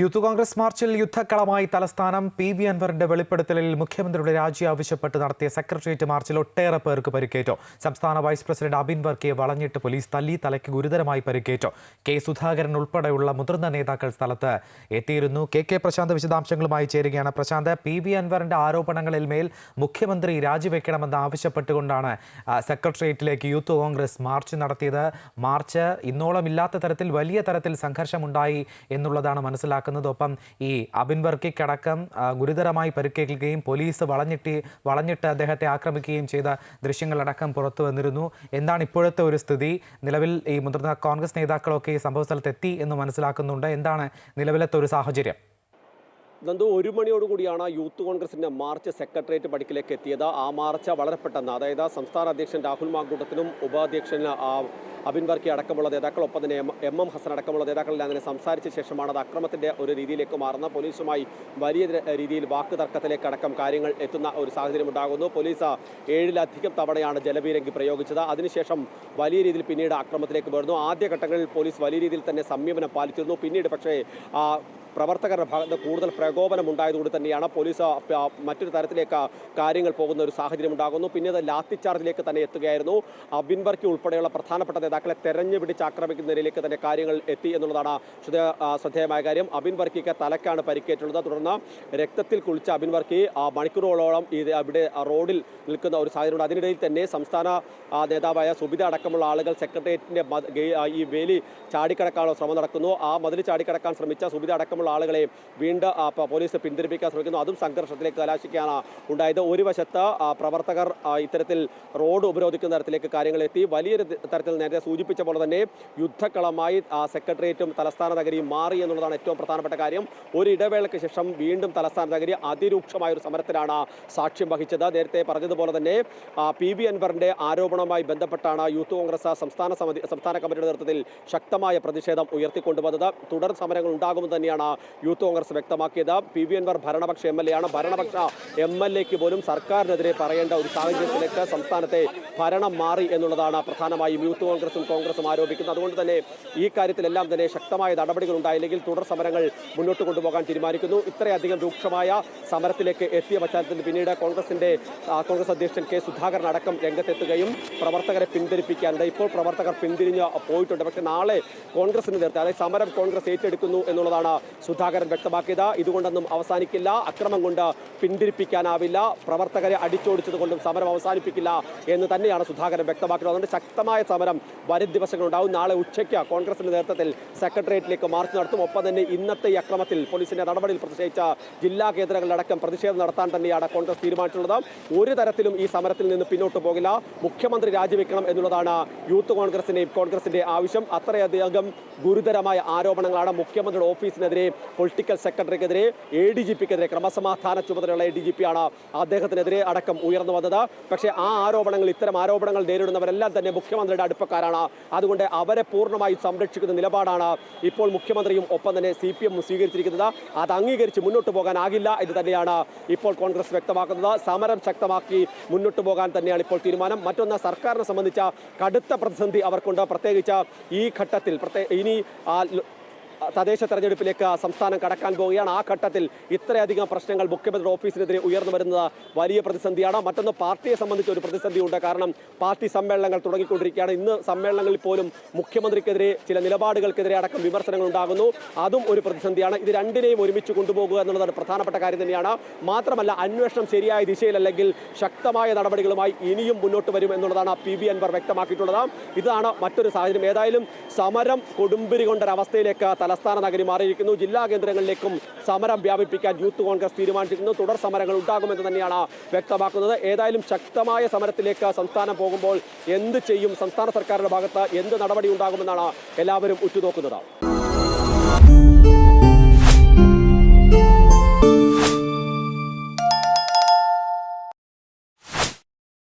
Youth Congress മാർച്ചിൽ യുദ്ധക്കളമായി തലസ്ഥാനം P V അൻവറിന്റെ വെളിപ്പെടുത്തലിൽ മുഖ്യമന്ത്രിയുടെ രാജി ആവശ്യപ്പെട്ട് നടത്തിയ സെക്രട്ടേറിയറ്റ് മാർച്ചിൽ ഒട്ടേറെ പേർക്ക് പരിക്കേറ്റു. സംസ്ഥാന വൈസ് പ്രസിഡന്റ് അബിൻ വർക്കിയെ വളഞ്ഞിട്ട് പോലീസ് തല്ലി തലയ്ക്ക് ഗുരുതരമായി പരിക്കേറ്റു. കെ സുധാകരൻ ഉൾപ്പെടെയുള്ള മുതിർന്ന നേതാക്കൾ സ്ഥലത്ത് എത്തിയിരുന്നു. കെ കെ പ്രശാന്ത് വിശദാംശങ്ങളുമായി ചേരുകയാണ് പ്രശാന്ത്. പി വി അൻവറിന്റെ ആരോപണങ്ങളിൽ മേൽ മുഖ്യമന്ത്രി രാജിവെക്കണമെന്ന് ആവശ്യപ്പെട്ടുകൊണ്ടാണ് സെക്രട്ടേറിയറ്റിലേക്ക് യൂത്ത് കോൺഗ്രസ് മാർച്ച് നടത്തിയത്. മാർച്ച് ഇന്നോളം ഇല്ലാത്ത തരത്തിൽ വലിയ തരത്തിൽ സംഘർഷമുണ്ടായി എന്നുള്ളതാണ് മനസ്സിലാക്കുന്നത് ഒപ്പം ഈ അബിൻ വർക്കിക്കടക്കം ഗുരുതരമായി പരിക്കേൽക്കുകയും പോലീസ് വളഞ്ഞിട്ട് വളഞ്ഞിട്ട് അദ്ദേഹത്തെ ആക്രമിക്കുകയും ചെയ്ത ദൃശ്യങ്ങളടക്കം പുറത്തു വന്നിരുന്നു. എന്താണ് ഇപ്പോഴത്തെ ഒരു സ്ഥിതി? നിലവിൽ ഈ മുതിർന്ന കോൺഗ്രസ് നേതാക്കളൊക്കെ ഈ സംഭവ സ്ഥലത്തെത്തി എന്ന് മനസ്സിലാക്കുന്നുണ്ട്. എന്താണ് നിലവിലത്തെ ഒരു സാഹചര്യം? നന്ദു ഒരു മണിയോടുകൂടിയാണ് യൂത്ത് കോൺഗ്രസിന്റെ മാർച്ച് സെക്രട്ടേറിയറ്റ് പടിക്കിലേക്ക് എത്തിയത്. ആ മാർച്ച് വളരെ പെട്ടെന്ന് അതായത് സംസ്ഥാന അധ്യക്ഷൻ രാഹുൽ മാങ്കൂട്ടത്തിനും ഉപാധ്യക്ഷൻ അബിൻ വർക്കി അടക്കമുള്ള നേതാക്കൾ ഒപ്പം തന്നെ എം എം ഹസൻ അടക്കമുള്ള നേതാക്കളെല്ലാം അങ്ങനെ സംസാരിച്ച ശേഷമാണ് അത് അക്രമത്തിന്റെ ഒരു രീതിയിലേക്ക് മാറുന്ന പോലീസുമായി വലിയ രീതിയിൽ വാക്ക് തർക്കത്തിലേക്ക് അടക്കം കാര്യങ്ങൾ എത്തുന്ന ഒരു സാഹചര്യം ഉണ്ടാകുന്നു. പോലീസ് ഏഴിലധികം തവണയാണ് ജലപീരങ്കി പ്രയോഗിച്ചത്. അതിനുശേഷം വലിയ രീതിയിൽ പിന്നീട് അക്രമത്തിലേക്ക് വരുന്നു. ആദ്യഘട്ടങ്ങളിൽ പോലീസ് വലിയ രീതിയിൽ തന്നെ സംയമനം പാലിച്ചിരുന്നു. പിന്നീട് പക്ഷേ പ്രവർത്തകരുടെ ഭാഗത്ത് കൂടുതൽ പ്രകോപനം ഉണ്ടായതുകൊണ്ട് തന്നെയാണ് പോലീസ് മറ്റൊരു തരത്തിലേക്ക് കാര്യങ്ങൾ പോകുന്ന ഒരു സാഹചര്യം ഉണ്ടാകുന്നു. പിന്നെ അത് ലാത്തി ചാർജിലേക്ക് തന്നെ എത്തുകയായിരുന്നു. അബിൻവർക്കി ഉൾപ്പെടെയുള്ള പ്രധാനപ്പെട്ട നേതാക്കളെ തെരഞ്ഞു പിടിച്ച് ആക്രമിക്കുന്ന നിലയിലേക്ക് തന്നെ കാര്യങ്ങൾ എത്തി എന്നുള്ളതാണ് ശ്രദ്ധേയ ശ്രദ്ധേയമായ കാര്യം. അബിൻ വർക്കിക്ക് തലക്കാണ് പരിക്കേറ്റുള്ളത്. തുടർന്ന് രക്തത്തിൽ കുളിച്ച അബിൻ വർക്കി ആ, മണിക്കൂറുകളോളം ഇത് അവിടെ റോഡിൽ നിൽക്കുന്ന ഒരു സാഹചര്യമുണ്ട്. അതിനിടയിൽ തന്നെ സംസ്ഥാന നേതാവായ സുബിത അടക്കമുള്ള ആളുകൾ ആ, ഈ വേലി ചാടിക്കടക്കാനുള്ള ശ്രമം നടക്കുന്നു. ആ മതിൽ ചാടിക്കടക്കാൻ ശ്രമിച്ച സുബിത അടക്കമുള്ള ആളുകളെ വീണ്ടും പോലീസ് പിന്തിരിപ്പിക്കാൻ ശ്രമിക്കുന്നു. അതും സംഘർഷത്തിലേക്ക് കലാശിക്കാണ് ഉണ്ടായത്. ഒരു വശത്ത് പ്രവർത്തകർ ഇത്തരത്തിൽ റോഡ് ഉപരോധിക്കുന്ന തരത്തിലേക്ക് കാര്യങ്ങൾ എത്തി. വലിയൊരു തരത്തിൽ നേരത്തെ സൂചിപ്പിച്ച പോലെ തന്നെ യുദ്ധക്കളമായി സെക്രട്ടേറിയറ്റും തലസ്ഥാന നഗരിയും മാറി എന്നുള്ളതാണ് ഏറ്റവും പ്രധാനപ്പെട്ട കാര്യം. ഒരു ഇടവേളയ്ക്ക് ശേഷം വീണ്ടും തലസ്ഥാന നഗരി അതിരൂക്ഷമായ ഒരു സമരത്തിലാണ് സാക്ഷ്യം വഹിച്ചത്. നേരത്തെ പറഞ്ഞതുപോലെ തന്നെ പി വി അൻവറിന്റെ ആരോപണവുമായി ബന്ധപ്പെട്ടാണ് യൂത്ത് കോൺഗ്രസ് സംസ്ഥാന സമിതി സംസ്ഥാന കമ്മിറ്റിയുടെ നേതൃത്വത്തിൽ ശക്തമായ പ്രതിഷേധം ഉയർത്തിക്കൊണ്ടുവന്നത്. തുടർ സമരങ്ങൾ ഉണ്ടാകുമെന്ന് തന്നെയാണ് യൂത്ത് കോൺഗ്രസ് വ്യക്തമാക്കിയത്. പി വി അൻവർ ഭരണപക്ഷ എം എൽ എ ആണ് ഭരണപക്ഷ എം എൽ എക്ക് പോലും സർക്കാരിനെതിരെ പറയേണ്ട ഒരു സാഹചര്യത്തിലേക്ക് സംസ്ഥാനത്തെ ഭരണം മാറി എന്നുള്ളതാണ് പ്രധാനമായും യൂത്ത് കോൺഗ്രസും കോൺഗ്രസും ആരോപിക്കുന്നത്. അതുകൊണ്ട് തന്നെ ഈ കാര്യത്തിലെല്ലാം തന്നെ ശക്തമായ നടപടികൾ ഉണ്ടായില്ലെങ്കിൽ തുടർ സമരങ്ങൾ മുന്നോട്ട് കൊണ്ടുപോകാൻ തീരുമാനിക്കുന്നു. ഇത്രയധികം രൂക്ഷമായ സമരത്തിലേക്ക് എത്തിയ പശ്ചാത്തലത്തിൽ പിന്നീട് കോൺഗ്രസിന്റെ കോൺഗ്രസ് അധ്യക്ഷൻ കെ സുധാകരൻ അടക്കം രംഗത്തെത്തുകയും പ്രവർത്തകരെ പിന്തിരിപ്പിക്കാനുണ്ട്. ഇപ്പോൾ പ്രവർത്തകർ പിന്തിരിഞ്ഞ് പോയിട്ടുണ്ട്. പക്ഷേ നാളെ കോൺഗ്രസിന് നേരത്തെ അതായത് സമരം കോൺഗ്രസ് ഏറ്റെടുക്കുന്നു എന്നുള്ളതാണ് സുധാകരൻ വ്യക്തമാക്കിയത്. ഇതുകൊണ്ടൊന്നും അവസാനിക്കില്ല. അക്രമം കൊണ്ട് പിന്തിരിപ്പിക്കാനാവില്ല. പ്രവർത്തകരെ അടിച്ചോടിച്ചത് കൊണ്ടും സമരം അവസാനിപ്പിക്കില്ല എന്ന് തന്നെയാണ് സുധാകരൻ വ്യക്തമാക്കുന്നത് അതുകൊണ്ട് ശക്തമായ സമരം വരും ദിവസങ്ങളുണ്ടാവും. നാളെ ഉച്ചയ്ക്ക് കോൺഗ്രസിന്റെ നേതൃത്വത്തിൽ സെക്രട്ടേറിയറ്റിലേക്ക് മാർച്ച് നടത്തും. ഒപ്പം തന്നെ ഇന്നത്തെ ഈ അക്രമത്തിൽ പോലീസിന്റെ നടപടിയിൽ പ്രതിഷേധിച്ച ജില്ലാ കേന്ദ്രങ്ങളിലടക്കം പ്രതിഷേധം നടത്താൻ തന്നെയാണ് കോൺഗ്രസ് തീരുമാനിച്ചിട്ടുള്ളത്. ഒരു തരത്തിലും ഈ സമരത്തിൽ നിന്ന് പിന്നോട്ട് പോകില്ല. മുഖ്യമന്ത്രി രാജിവെക്കണം എന്നുള്ളതാണ് യൂത്ത് കോൺഗ്രസിന്റെയും കോൺഗ്രസിന്റെ ആവശ്യം. അത്രയധികം ഗുരുതരമായ ആരോപണങ്ങളാണ് മുഖ്യമന്ത്രിയുടെ ഓഫീസിനെതിരെ പൊളിറ്റിക്കൽ സെക്രട്ടറിക്കെതിരെ എ ഡി ജി പിക്കെതിരെ ക്രമസമാധാന ചുമതലയുള്ള എ ഡി ജി പി ആണ് അദ്ദേഹത്തിനെതിരെ അടക്കം ഉയർന്നു വന്നത്. പക്ഷേ ആ ആരോപണങ്ങൾ ഇത്തരം ആരോപണങ്ങൾ നേരിടുന്നവരെല്ലാം തന്നെ മുഖ്യമന്ത്രിയുടെ അടുപ്പക്കാരാണ്. അതുകൊണ്ട് അവരെ പൂർണമായി സംരക്ഷിക്കുന്ന നിലപാടാണ് ഇപ്പോൾ മുഖ്യമന്ത്രിയും ഒപ്പം തന്നെ സി പി എം സ്വീകരിച്ചിരിക്കുന്നത്. അത് അംഗീകരിച്ച് മുന്നോട്ട് പോകാനാകില്ല എന്ന് തന്നെയാണ് ഇപ്പോൾ കോൺഗ്രസ് വ്യക്തമാക്കുന്നത്. സമരം ശക്തമാക്കി മുന്നോട്ട് പോകാൻ തന്നെയാണ് ഇപ്പോൾ തീരുമാനം. മറ്റൊന്ന് സർക്കാരിനെ സംബന്ധിച്ച കടുത്ത പ്രതിസന്ധി അവർക്കുണ്ട്. പ്രത്യേകിച്ച് ഈ ഘട്ടത്തിൽ പ്രത്യേ ഇനി തദ്ദേശ തെരഞ്ഞെടുപ്പിലേക്ക് സംസ്ഥാനം കടക്കാൻ പോവുകയാണ്. ആ ഘട്ടത്തിൽ ഇത്രയധികം പ്രശ്നങ്ങൾ മുഖ്യമന്ത്രി ഓഫീസിനെതിരെ ഉയർന്നു വരുന്നത് വലിയ പ്രതിസന്ധിയാണ്. മറ്റൊന്ന് പാർട്ടിയെ സംബന്ധിച്ച് ഒരു പ്രതിസന്ധിയുണ്ട്. കാരണം പാർട്ടി സമ്മേളനങ്ങൾ തുടങ്ങിക്കൊണ്ടിരിക്കുകയാണ്. ഇന്ന് സമ്മേളനങ്ങളിൽ പോലും മുഖ്യമന്ത്രിക്കെതിരെ ചില നിലപാടുകൾക്കെതിരെ അടക്കം വിമർശനങ്ങൾ ഉണ്ടാകുന്നു. അതും ഒരു പ്രതിസന്ധിയാണ്. ഇത് രണ്ടിനെയും ഒരുമിച്ച് കൊണ്ടുപോകുക എന്നുള്ളതാണ് പ്രധാനപ്പെട്ട കാര്യം തന്നെയാണ്. മാത്രമല്ല അന്വേഷണം ശരിയായ ദിശയിലല്ലെങ്കിൽ ശക്തമായ നടപടികളുമായി ഇനിയും മുന്നോട്ട് വരും എന്നുള്ളതാണ് പി ബി അൻവർ വ്യക്തമാക്കിയിട്ടുള്ളത്. ഇതാണ് മറ്റൊരു സാഹചര്യം. ഏതായാലും സമരം കൊടുമ്പിരി കൊണ്ടൊരവസ്ഥയിലേക്ക് തലസ്ഥാന നഗരി മാറിയിരിക്കുന്നു. ജില്ലാ കേന്ദ്രങ്ങളിലേക്കും സമരം വ്യാപിപ്പിക്കാൻ യൂത്ത് കോൺഗ്രസ് തീരുമാനിച്ചിരിക്കുന്നു. തുടർ സമരങ്ങൾ ഉണ്ടാകുമെന്ന് തന്നെയാണ് വ്യക്തമാക്കുന്നത്. ഏതായാലും ശക്തമായ സമരത്തിലേക്ക് സംസ്ഥാനം പോകുമ്പോൾ എന്ത് ചെയ്യും? സംസ്ഥാന സർക്കാരിന്റെ ഭാഗത്ത് എന്ത് നടപടി ഉണ്ടാകുമെന്നാണ് എല്ലാവരും ഉറ്റുനോക്കുന്നത്